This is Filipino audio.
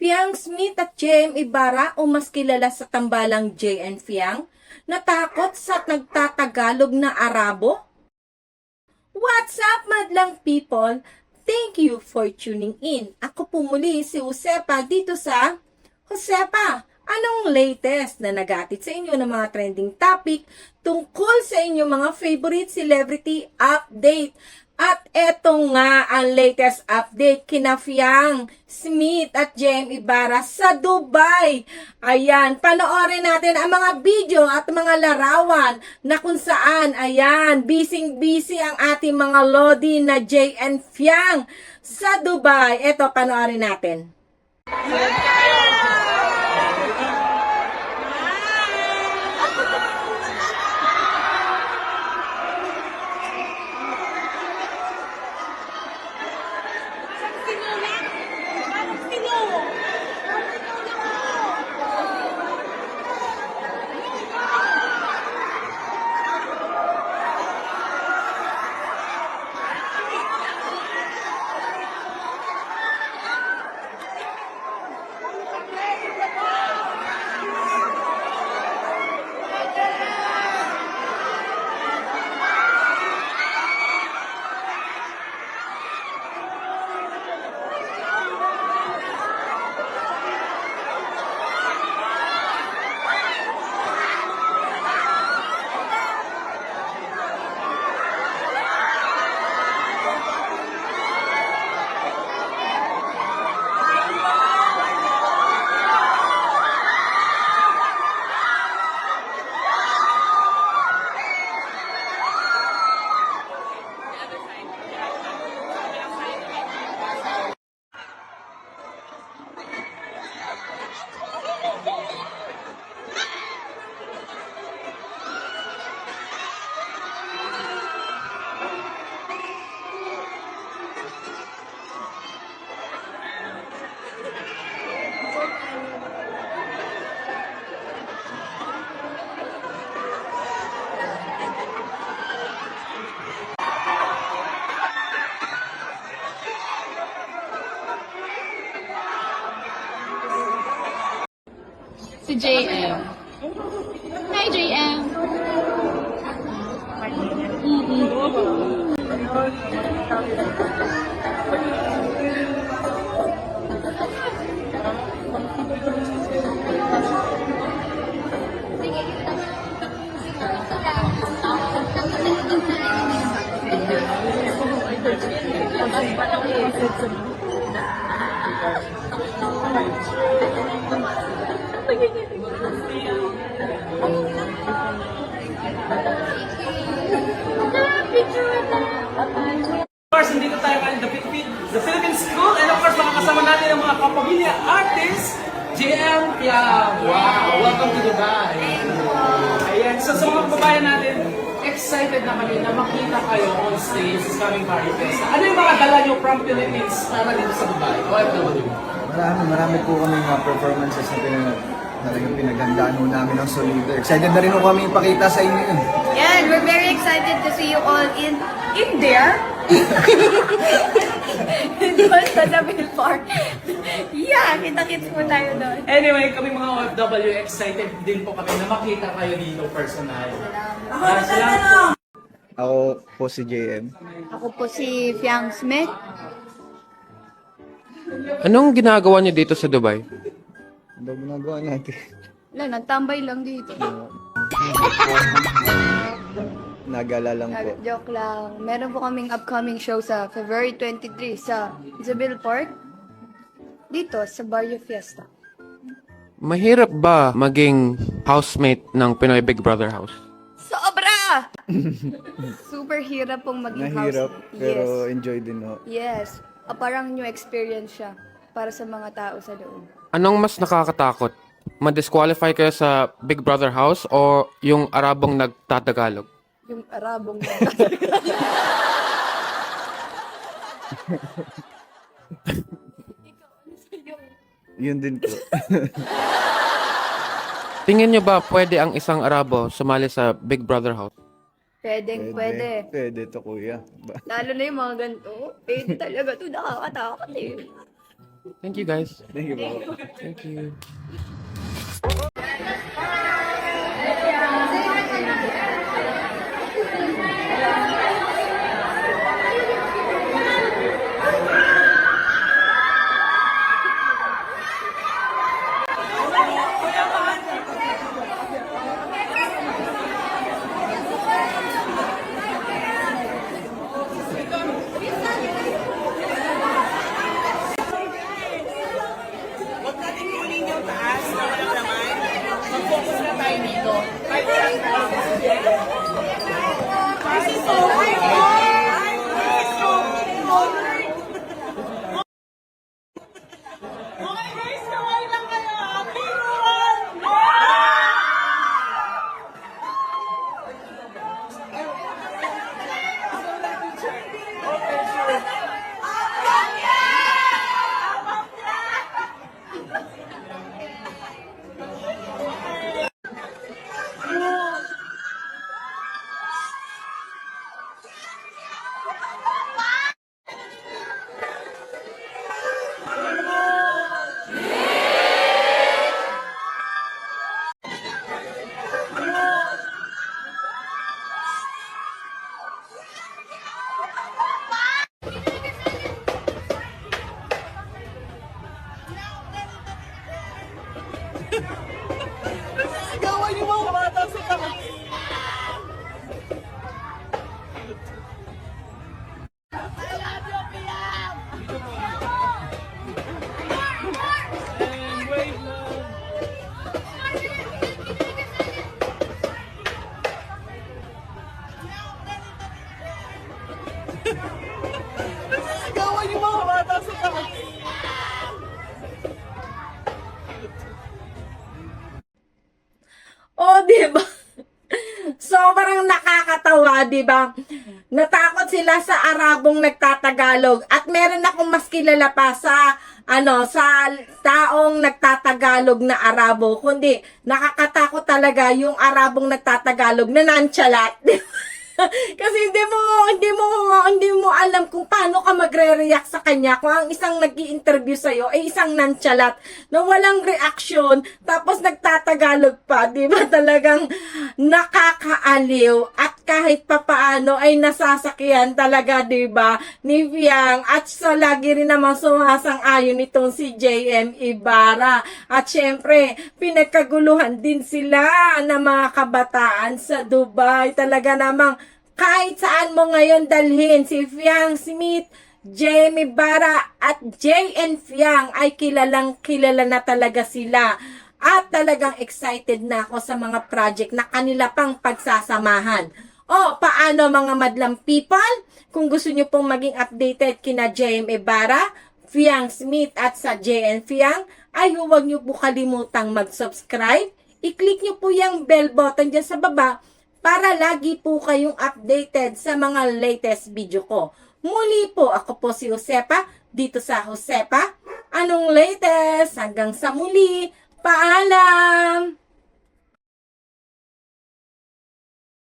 Fiang Smith at JM Ibarra o mas kilala sa tambalang JN Fiang, natakot sa nagtatagalog na Arabo? What's up, madlang people? Thank you for tuning in. Ako po muli si Josepa dito sa Josepa. Anong latest na nagatid sa inyo ng mga trending topic tungkol sa inyong mga favorite celebrity update? At eto nga ang latest update kina Fiang Smith at JM Ibarra sa Dubai. Ayan, panoorin natin ang mga video at mga larawan na kung saan, ayan, busy-busy ang ating mga lodi na JN Fiang sa Dubai. Eto, panoorin natin. Si JM. Hi, JM. Of course, nandito tayo ngayon the Philippine, the Philippine School and of course makakasama natin ang mga kapamilya artists, JM Piang. Wow! Welcome to Dubai. Ayan, so sa mga kababayan natin, excited na kami na makita kayo on stage sa coming Party Fest. Ano yung mga dala nyo from Philippines para dito sa Dubai? OFW. Marami, marami po kami mga performances na pinag talagang pinaghandaan ho namin ng solido. Excited na rin ho kami ipakita sa inyo yun. And we're very excited to see you all in in there. Doon sa Davil Park. yeah, kita-kits po tayo doon. Anyway, kami mga OFW, excited din po kami na makita kayo dito personal. Ako Ako po si JM. Ako po si Fiang Smith. Anong ginagawa niyo dito sa Dubai? Ano ginagawa natin? Wala, nagtambay lang dito. Nagala lang po. Nag- joke lang. Meron po kaming upcoming show sa February 23 sa Isabel Park. Dito, sa Barrio Fiesta. Mahirap ba maging housemate ng Pinoy Big Brother House? Sobra! Super hirap pong maging Nahirap, housemate. pero Yes. enjoy din ho. Yes. Ah, parang new experience siya para sa mga tao sa loob. Anong mas nakakatakot? Ma-disqualify kayo sa Big Brother House o yung Arabong nagtatagalog? Yung Arabong Yun din po. Tingin niyo ba pwede ang isang Arabo sumali sa Big Brother House? Pwedeng, pwede. Pwede to kuya. Ba- Lalo na yung mga ganito. Pwede talaga to. Nakakatakot eh. Thank you guys. Thank you po. Thank you. Gawan yung mga bata sa. Oh, di ba? Sobrang nakakatawa, di ba? Natakot sila sa Arabong nagtatagalog at meron akong mas kilala pa sa ano sa taong nagtatagalog na Arabo kundi nakakatakot talaga yung Arabong nagtatagalog na nonchalant. Kasi hindi mo hindi mo hindi mo alam kung paano ka magre-react sa kanya kung ang isang nag-i-interview sa iyo ay isang nonchalant na walang reaction tapos nagtatagalog pa, 'di ba? Talagang nakakaaliw at kahit papaano ay nasasakyan talaga, 'di ba? Ni Fiang at sa lagi rin naman sumasang-ayon itong si JM Ibarra. At syempre, pinagkaguluhan din sila ng mga kabataan sa Dubai. Talaga namang kahit saan mo ngayon dalhin si Fiang Smith, Jamie Bara at JN Fiang ay kilalang kilala na talaga sila. At talagang excited na ako sa mga project na kanila pang pagsasamahan. O, paano mga madlang people? Kung gusto nyo pong maging updated kina JM Ibarra, Fiang Smith at sa JN Fiang, ay huwag nyo po kalimutang mag-subscribe. I-click nyo po yung bell button dyan sa baba para lagi po kayong updated sa mga latest video ko. Muli po, ako po si Josepa, dito sa Josepa. Anong latest? Hanggang sa muli, paalam!